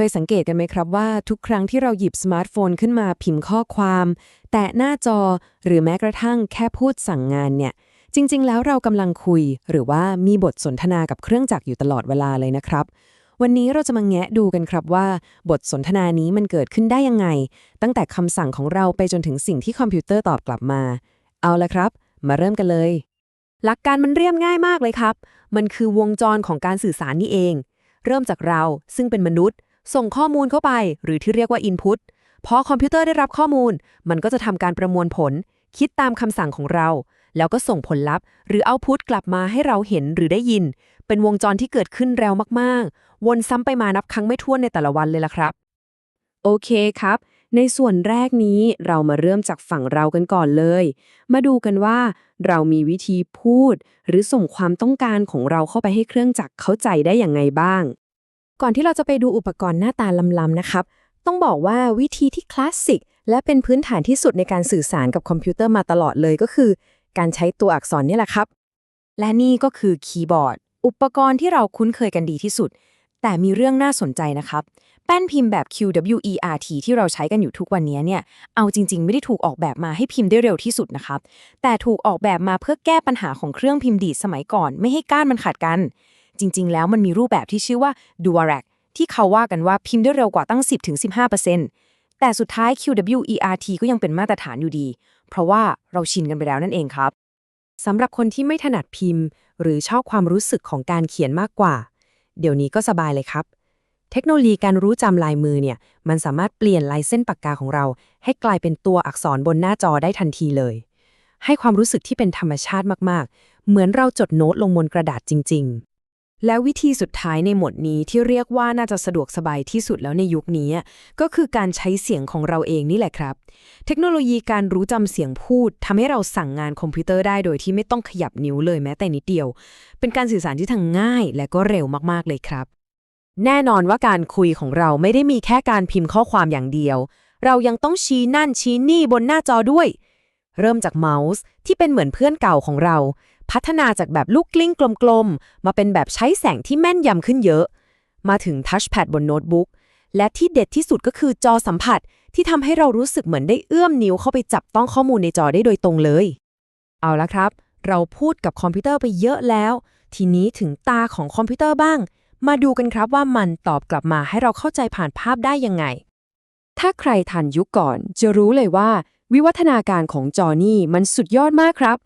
เคยสังเกตกันไหมครับว่าทุกครั้งที่เราหยิบสมาร์ทโฟนขึ้นมาพิมพ์ข้อความ แตะหน้าจอหรือแม้กระทั่งแค่พูดสั่งงานเนี่ย จริง ๆ แล้วเรากำลังคุย หรือว่ามีบทสนทนากับเครื่องจักรอยู่ตลอดเวลาเลยนะครับ วันนี้เราจะมาแงะดูกันครับว่า บทสนทนานี้มันเกิดขึ้นได้ยังไง ตั้งแต่คำสั่งของเราไปจนถึงสิ่งที่คอมพิวเตอร์ตอบกลับมา เอาละครับ มาเริ่มกันเลย หลักการมันเรียบง่ายมากเลยครับ มันคือวงจรของการสื่อสารนี่เอง เริ่มจากเราซึ่งเป็นมนุษย์ ส่งข้อมูลเข้าไป หรือที่เรียกว่า Input พอคอมพิวเตอร์ได้รับข้อมูล มันก็จะทำการประมวลผล คิดตามคำสั่งของเรา แล้วก็ส่งผลลัพธ์ หรือเอาพุตกลับมาให้เราเห็นหรือได้ยิน เป็นวงจรที่เกิดขึ้นเร็วมากๆ วนซ้ำไปมานับครั้งไม่ถ้วนในแต่ละวันเลยล่ะครับ โอเคครับ ในส่วนแรกนี้เรามาเริ่มจากฝั่งเรากันก่อนเลย มาดูกันว่า เรามีวิธีพูด หรือส่งความต้องการของเราเข้าไปให้เครื่องจักรเข้าใจได้อย่างไงบ้าง ก่อนที่เราจะไปดูอุปกรณ์หน้าตาลำๆนะครับ ต้องบอกว่าวิธีที่คลาสสิกและเป็นพื้นฐานที่สุดในการสื่อสารกับคอมพิวเตอร์มาตลอดเลยก็คือ การใช้ตัวอักษรนี่แหละครับ และนี่ก็คือคีย์บอร์ด อุปกรณ์ที่เราคุ้นเคยกันดีที่สุด แต่มีเรื่องน่าสนใจนะครับ แป้นพิมพ์แบบ QWERT ที่เราใช้กันอยู่ทุกวันนี้เนี่ย เอาจริง ๆ ไม่ได้ถูกออกแบบมาให้พิมพ์ได้เร็วที่สุดนะครับ แต่ถูกออกแบบมาเพื่อแก้ปัญหาของเครื่องพิมพ์ดีดสมัยก่อน ไม่ให้ก้านมันขัดกัน จริง ๆ แล้วมันมีรูปแบบที่ชื่อว่า Durac ที่เขาว่ากันว่าพิมพ์ได้เร็วกว่าตั้ง 10-15%แต่สุดท้าย QWERT ก็ยังเป็นมาตรฐานอยู่ดี เพราะว่าเราชินกันไปแล้วนั่นเองครับสำหรับคนที่ไม่ถนัดพิมพ์ หรือชอบความรู้สึกของการเขียนมากกว่า เดี๋ยวนี้ก็สบายเลยครับ เทคโนโลยีการรู้จำลายมือเนี่ย มันสามารถเปลี่ยนลายเส้นปากกาของเรา ให้กลายเป็นตัวอักษรบนหน้าจอได้ทันทีเลย ให้ความรู้สึกที่เป็นธรรมชาติมากๆ เหมือนเราจดโน้ตลงบนกระดาษจริงๆ แล้ววิธีสุดท้ายในหมวดนี้ที่เรียกว่าน่าจะสะดวกสบายที่สุดแล้วในยุคนี้ ก็คือการใช้เสียงของเราเองนี่แหละครับ เทคโนโลยีการรู้จำเสียงพูดทำให้เราสั่งงานคอมพิวเตอร์ได้โดยที่ไม่ต้องขยับนิ้วเลยแม้แต่นิดเดียว เป็นการสื่อสารที่ทั้งง่ายและก็เร็วมากๆเลยครับ แน่นอนว่าการคุยของเราไม่ได้มีแค่การพิมพ์ข้อความอย่างเดียว เรายังต้องชี้นั่นชี้นี่บนหน้าจอด้วย เริ่มจากเมาส์ที่เป็นเหมือนเพื่อนเก่าของเรา พัฒนาจากแบบลูกกลิ้งกลมๆ มาเป็นแบบใช้แสงที่แม่นยำขึ้นเยอะ มาถึงทัชแพดบนโน้ตบุ๊ก และที่เด็ดที่สุดก็คือจอสัมผัสที่ทำให้เรารู้สึกเหมือนได้เอื้อมนิ้วเข้าไปจับต้องข้อมูลในจอได้โดยตรงเลย เอาละครับ เราพูดกับคอมพิวเตอร์ไปเยอะแล้ว ทีนี้ถึงตาของคอมพิวเตอร์บ้าง มาดูกันครับว่ามันตอบกลับมาให้เราเข้าใจผ่านภาพได้ยังไง ถ้าใครทันยุคก่อน จะรู้เลยว่า วิวัฒนาการของจอนี่มันสุดยอดมากครับ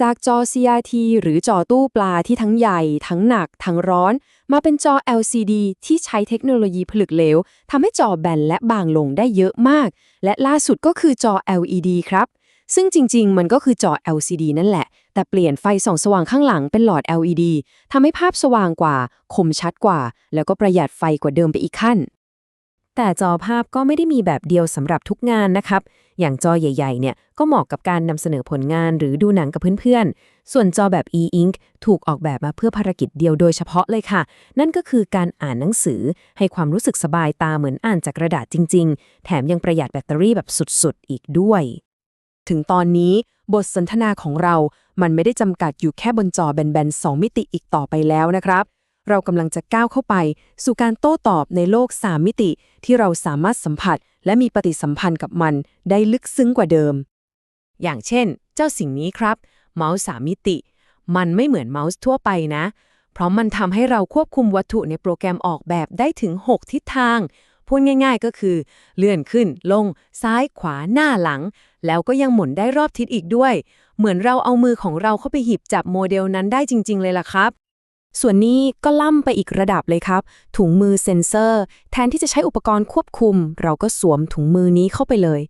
จากจอ CRT หรือจอตู้ปลาที่ทั้งใหญ่ ทั้งหนัก ทั้งร้อน มาเป็นจอ LCD ที่ใช้เทคโนโลยีผลึกเหลวทำให้จอแบนและบางลงได้เยอะมาก และล่าสุดก็คือจอ LED ครับ ซึ่งจริง ๆ มันก็คือจอ LCD นั่นแหละ แต่เปลี่ยนไฟส่องสว่างข้างหลังเป็นหลอด LED ทำให้ภาพสว่างกว่า คมชัดกว่า แล้วก็ประหยัดไฟกว่าเดิมไปอีกขั้นแต่จอภาพก็ไม่ได้มีแบบเดียวสำหรับทุกงานนะครับ อย่างจอใหญ่ ๆ เนี่ย ก็เหมาะกับการนำเสนอผลงานหรือดูหนังกับเพื่อนๆ ส่วนจอแบบ e-ink ถูกออกแบบมาเพื่อภารกิจเดียวโดยเฉพาะเลยค่ะ นั่นก็คือการอ่านหนังสือ ให้ความรู้สึกสบายตาเหมือนอ่านจากกระดาษจริง ๆ แถมยังประหยัดแบตเตอรี่แบบสุดๆ อีกด้วย ถึงตอนนี้บทสนทนาของเรา มันไม่ได้จำกัดอยู่แค่บนจอแบนๆ 2 มิติอีกต่อไปแล้วนะครับเรากำลังจะก้าวเข้าไป สู่การโต้ตอบในโลก 3 มิติที่เราสามารถสัมผัส และมีปฏิสัมพันธ์กับมันได้ลึกซึ้งกว่าเดิม อย่างเช่น เจ้าสิ่งนี้ครับ เมาส์สามมิติ มันไม่เหมือนเมาส์ทั่วไปนะ เพราะมันทำให้เราควบคุมวัตถุในโปรแกรมออกแบบได้ถึง 6 ทิศทาง พูดง่ายๆก็คือ เลื่อนขึ้น ลง ซ้ายขวาหน้าหลัง แล้วก็ยังหมุนได้รอบทิศอีกด้วย เหมือนเราเอามือของเราเข้าไปหยิบจับโมเดลนั้นได้จริง ๆ เลยล่ะครับ ส่วนนี้ก็ล่ำไปอีกระดับเลยครับ ถุงมือเซ็นเซอร์ แทนที่จะใช้อุปกรณ์ควบคุม เราก็สวมถุงมือนี้เข้าไปเลย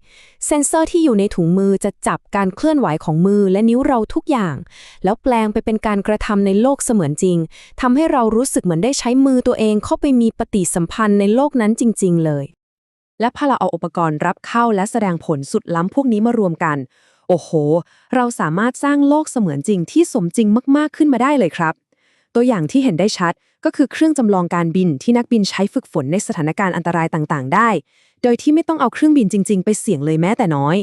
เซ็นเซอร์ที่อยู่ในถุงมือจะจับการเคลื่อนไหวของมือและนิ้วเราทุกอย่าง แล้วแปลงไปเป็นการกระทำในโลกเสมือนจริงทำให้เรารู้สึกเหมือนได้ใช้มือตัวเองเข้าไปมีปฏิสัมพันธ์ในโลกนั้นจริง ๆ เลย และพอเราเอาอุปกรณ์รับเข้าและแสดงผลสุดล้ำพวกนี้มารวมกัน โอ้โห เราสามารถสร้างโลกเสมือนจริงที่สมจริงมากๆขึ้นมาได้เลยครับ ตัวอย่างที่เห็นได้ชัด ก็คือเครื่องจำลองการบินที่นักบินใช้ฝึกฝนในสถานการณ์อันตรายต่างๆ ได้ โดยที่ไม่ต้องเอาเครื่องบินจริง ๆ ไปเสี่ยงเลยแม้แต่น้อย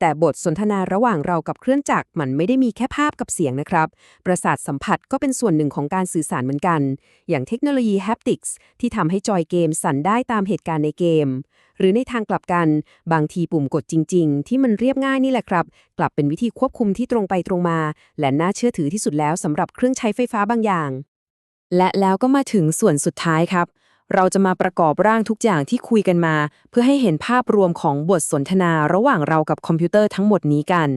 แต่บทสนทนาระหว่างเรากับเครื่องจักรมันไม่ได้มีแค่ภาพกับเสียงนะครับ ประสาทสัมผัสก็เป็นส่วนหนึ่งของการสื่อสารเหมือนกัน อย่างเทคโนโลยี haptics ที่ทำให้จอยเกมสั่นได้ตามเหตุการณ์ในเกม หรือในทางกลับกัน บางทีปุ่มกดจริง ๆ ที่มันเรียบง่ายนี่แหละครับ กลับเป็นวิธีควบคุมที่ตรงไปตรงมา และน่าเชื่อถือที่สุดแล้วสำหรับเครื่องใช้ไฟฟ้าบางอย่าง และแล้วก็มาถึงส่วนสุดท้ายครับ เราจะมาประกอบร่างทุกอย่างที่คุยกันมา เพื่อให้เห็นภาพรวมของบทสนทนาระหว่างเรากับคอมพิวเตอร์ทั้งหมดนี้กัน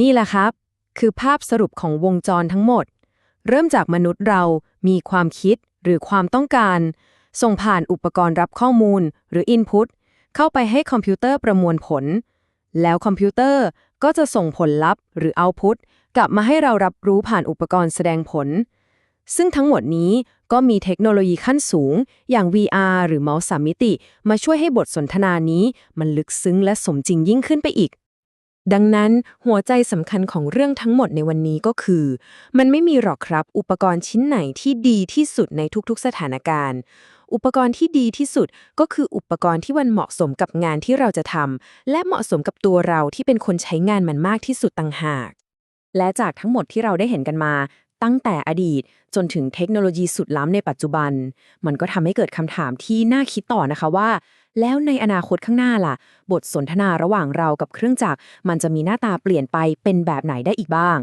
นี่แหละครับ คือภาพสรุปของวงจรทั้งหมด เริ่มจากมนุษย์เรามีความคิดหรือความต้องการ ส่งผ่านอุปกรณ์รับข้อมูล หรือ Input เข้าไปให้คอมพิวเตอร์ประมวลผล แล้วคอมพิวเตอร์ก็จะส่งผลลัพธ์ หรือ Output กลับมาให้เรารับรู้ผ่านอุปกรณ์แสดงผล ซึ่งทั้งหมดนี้ก็มีเทคโนโลยีขั้นสูง อย่าง VR หรือเมาส์สามมิติ มาช่วยให้บทสนทนานี้ มันลึกซึ้งและสมจริงยิ่งขึ้นไปอีก ดังนั้นหัวใจสำคัญของเรื่องทั้งหมดในวันนี้ก็คือ มันไม่มีหรอกครับ อุปกรณ์ชิ้นไหนที่ดีที่สุดในทุกๆ สถานการณ์ อุปกรณ์ที่ดีที่สุดก็คืออุปกรณ์ที่มันเหมาะสมกับงานที่เราจะทำและเหมาะสมกับตัวเราที่เป็นคนใช้งานมันมากที่สุดต่างหากและจากทั้งหมดที่เราได้เห็นกันมา ตั้งแต่อดีตจนถึงเทคโนโลยีสุดล้ำในปัจจุบัน มันก็ทำให้เกิดคำถามที่น่าคิดต่อนะคะว่า แล้วในอนาคตข้างหน้าล่ะ บทสนทนาระหว่างเรากับเครื่องจักร มันจะมีหน้าตาเปลี่ยนไปเป็นแบบไหนได้อีกบ้าง